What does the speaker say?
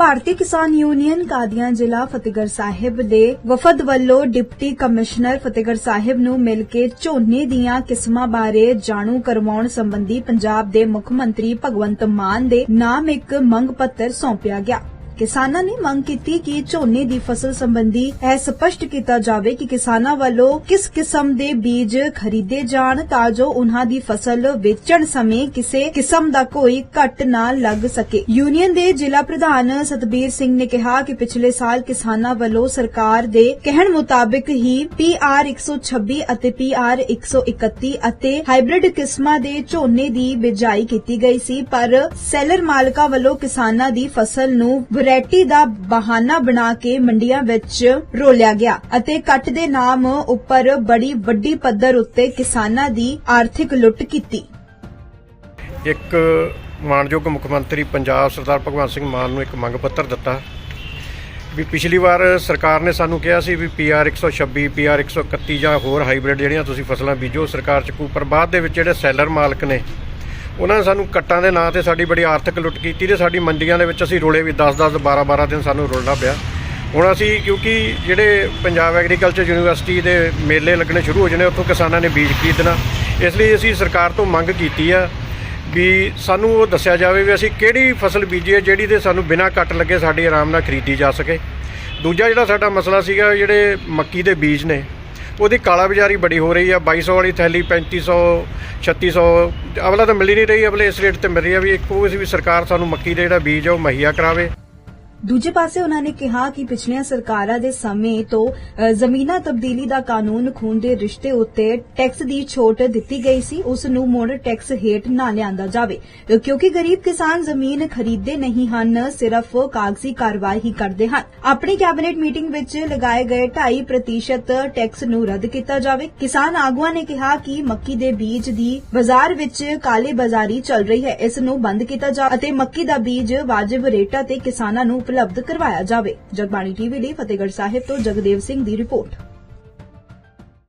ਭਾਰਤੀ ਕਿਸਾਨ ਯੂਨੀਅਨ ਕਾਦੀਆਂ ਜ਼ਿਲ੍ਹਾ ਫਤਿਹਗੜ੍ਹ ਸਾਹਿਬ ਦੇ ਵਫਦ ਵੱਲੋਂ ਡਿਪਟੀ ਕਮਿਸ਼ਨਰ ਫਤਿਹਗੜ੍ਹ ਸਾਹਿਬ ਨੂੰ ਮਿਲ ਕੇ ਝੋਨੇ ਦੀਆਂ ਕਿਸਮਾਂ ਬਾਰੇ ਜਾਣੂ ਕਰਵਾਉਣ ਸੰਬੰਧੀ ਪੰਜਾਬ ਦੇ ਮੁੱਖ ਮੰਤਰੀ ਭਗਵੰਤ ਮਾਨ ਦੇ ਨਾਮ ਇੱਕ ਮੰਗ ਪੱਤਰ ਸੌਂਪਿਆ ਗਿਆ। ਕਿਸਾਨਾਂ ਨੇ ਮੰਗ ਕੀਤੀ ਕਿ ਝੋਨੇ ਦੀ ਫਸਲ ਸੰਬੰਧੀ ਇਹ ਸਪਸ਼ਟ ਕੀਤਾ ਜਾਵੇ ਕਿ ਕਿਸਾਨਾਂ ਵੱਲੋਂ ਕਿਸ ਕਿਸਮ ਦੇ ਬੀਜ ਖਰੀਦੇ ਜਾਣ ਤਾਂ ਜੋ ਉਨ੍ਹਾਂ ਦੀ ਫਸਲ ਵੇਚਣ ਸਮੇਂ ਕਿਸੇ ਕਿਸਮ ਦਾ ਕੋਈ ਘੱਟ ਨਾ ਲੱਗ ਸਕੇ। ਯੂਨੀਅਨ ਦੇ ਜ਼ਿਲ੍ਹਾ ਪ੍ਰਧਾਨ ਸਤਬੀਰ ਸਿੰਘ ਨੇ ਕਿਹਾ ਕਿ ਪਿਛਲੇ ਸਾਲ ਕਿਸਾਨਾਂ ਵੱਲੋਂ ਸਰਕਾਰ ਦੇ ਕਹਿਣ ਮੁਤਾਬਕ ਹੀ PR 126 ਅਤੇ PR 131 ਅਤੇ ਹਾਈਬ੍ਰਿਡ ਕਿਸਮਾਂ ਦੇ ਝੋਨੇ ਦੀ ਬਿਜਾਈ ਕੀਤੀ ਗਈ ਸੀ, ਪਰ ਸੈਲਰ ਮਾਲਕਾਂ ਵੱਲੋਂ ਕਿਸਾਨਾਂ ਦੀ ਫਸਲ ਨੂੰ ਵੈਰਾਈਟੀ ਦਾ ਬਹਾਨਾ ਬਣਾ ਕੇ ਮੰਡੀਆਂ ਵਿੱਚ ਰੋਲਿਆ ਗਿਆ ਅਤੇ ਕੱਟ ਦੇ ਨਾਮ ਉੱਪਰ ਬੜੀ ਵੱਡੀ ਪੱਧਰ ਉੱਤੇ ਕਿਸਾਨਾਂ ਦੀ ਆਰਥਿਕ ਲੁੱਟ ਕੀਤੀ। ਇੱਕ ਮਾਨਯੋਗ ਮੁੱਖ ਮੰਤਰੀ ਪੰਜਾਬ ਸਰਦਾਰ ਭਗਵੰਤ ਸਿੰਘ ਮਾਨ ਨੂੰ ਇੱਕ ਮੰਗ ਪੱਤਰ ਦਿੱਤਾ ਵੀ ਪਿਛਲੀ ਵਾਰ ਸਰਕਾਰ ਨੇ ਸਾਨੂੰ ਕਿਹਾ ਸੀ ਵੀ PR 126 PR 131 ਜਾਂ ਹੋਰ ਹਾਈਬ੍ਰਿਡ ਜਿਹੜੀਆਂ ਤੁਸੀਂ ਫਸਲਾਂ ਬੀਜੋ ਸਰਕਾਰ ਚ ਕੋਈ ਪਰ ਬਾਅਦ ਦੇ ਵਿੱਚ ਜਿਹੜੇ ਸੈਲਰ ਮਾਲਕ ਨੇ ਉਹਨਾਂ ਨੇ ਸਾਨੂੰ ਕੱਟਾਂ ਦੇ ਨਾਂ ਤੇ ਸਾਡੀ ਬੜੀ ਆਰਥਿਕ ਲੁੱਟ ਕੀਤੀ ਤੇ ਸਾਡੀ ਮੰਡੀਆਂ ਦੇ ਵਿੱਚ ਅਸੀਂ ਰੋਲੇ ਵੀ 10-10 12-12 ਦਿਨ ਸਾਨੂੰ ਰੋਲਣਾ ਪਿਆ। ਹੁਣ ਅਸੀਂ ਕਿਉਂਕਿ ਜਿਹੜੇ ਪੰਜਾਬ ਐਗਰੀਕਲਚਰ ਯੂਨੀਵਰਸਿਟੀ ਦੇ ਮੇਲੇ ਲੱਗਣੇ ਸ਼ੁਰੂ ਹੋ ਜਾਣੇ, ਉੱਥੋਂ ਕਿਸਾਨਾਂ ਨੇ ਬੀਜ ਖਰੀਦਣਾ। ਇਸ ਲਈ ਅਸੀਂ ਸਰਕਾਰ ਤੋਂ ਮੰਗ ਕੀਤੀ ਆ ਵੀ ਸਾਨੂੰ ਉਹ ਦੱਸਿਆ ਜਾਵੇ ਵੀ ਅਸੀਂ ਕਿਹੜੀ ਫਸਲ ਬੀਜੀਏ ਜਿਹੜੀ ਤੇ ਸਾਨੂੰ ਬਿਨਾਂ ਕੱਟ ਲੱਗੇ ਸਾਡੀ ਆਰਾਮ ਨਾਲ ਖਰੀਦੀ ਜਾ ਸਕੇ। ਦੂਜਾ ਜਿਹੜਾ ਸਾਡਾ ਮਸਲਾ ਸੀਗਾ, ਜਿਹੜੇ ਮੱਕੀ ਦੇ ਬੀਜ ਨੇ ਉਹਦੀ ਕਾਲਾ ਬਾਜ਼ਾਰੀ ਬੜੀ ਹੋ ਰਹੀ ਆ 2200 ਵਾਲੀ ਥੈਲੀ 3500 3600 ਅਵਲਾ ਤਾਂ ਮਿਲ ਹੀ ਨਹੀਂ ਰਹੀ ਅਵਲੇ ਇਸ ਰੇਟ ਤੇ ਮਿਲ ਰਹੀ ਆ ਵੀ ਇੱਕ ਉਹ ਸੀ ਵੀ ਸਰਕਾਰ ਸਾਨੂੰ ਮੱਕੀ ਦਾ ਜਿਹੜਾ ਬੀਜ ਆ, ਉਹ ਮੁਹੱਈਆ ਕਰਾਵੇ। ਦੂਜੇ ਪਾਸੇ ਉਹਨਾਂ ਨੇ ਕਿਹਾ ਕਿ ਪਿਛਲੀਆਂ ਸਰਕਾਰਾਂ ਦੇ ਸਮੇਂ ਤੋਂ ਜ਼ਮੀਨਾਂ ਤਬਦੀਲੀ ਦਾ ਕਾਨੂੰਨ ਖੂਨ ਦੇ ਰਿਸ਼ਤੇ ਉੱਤੇ ਟੈਕਸ ਦੀ ਛੋਟ ਦਿੱਤੀ ਗਈ ਸੀ ਉਸ ਨੂੰ ਮੁੜ ਟੈਕਸ ਹੇਠ ਨਾ ਲਿਆਂਦਾ ਜਾਵੇ। ਅ, ਕਿਉਂਕਿ ਗਰੀਬ ਕਿਸਾਨ ਜ਼ਮੀਨ ਖਰੀਦਦੇ ਨਹੀਂ ਹਨ ਸਿਰਫ ਕਾਗਜ਼ੀ ਕਾਰਵਾਈ ਹੀ ਕਰਦੇ ਹਨ। ਆਪਣੀ ਕੈਬਨਿਟ ਮੀਟਿੰਗ ਵਿੱਚ ਲਗਾਏ ਗਏ 2.5% ਟੈਕਸ ਨੂੰ ਰੱਦ ਕੀਤਾ ਜਾਵੇ। ਕਿਸਾਨ ਆਗੂਆਂ ਨੇ ਕਿਹਾ ਕਿ ਮੱਕੀ ਦੇ ਬੀਜ ਦੀ ਬਾਜ਼ਾਰ ਵਿੱਚ ਕਾਲੇ ਬਾਜ਼ਾਰੀ ਚੱਲ ਰਹੀ ਹੈ ਇਸ ਨੂੰ ਬੰਦ ਕੀਤਾ ਜਾਵੇ ਅਤੇ ਮੱਕੀ ਦਾ ਬੀਜ ਵਾਜਬ ਰੇਟਾਂ ਤੇ ਕਿਸਾਨਾਂ ਨੂੰ ਉਪਲਬਧ ਕਰਵਾਇਆ ਜਾਵੇ। ਜਗਬਾਣੀ ਟੀਵੀ ਲਈ ਫਤਿਹਗੜ੍ਹ ਸਾਹਿਬ ਤੋਂ ਜਗਦੇਵ ਸਿੰਘ ਦੀ ਰਿਪੋਰਟ।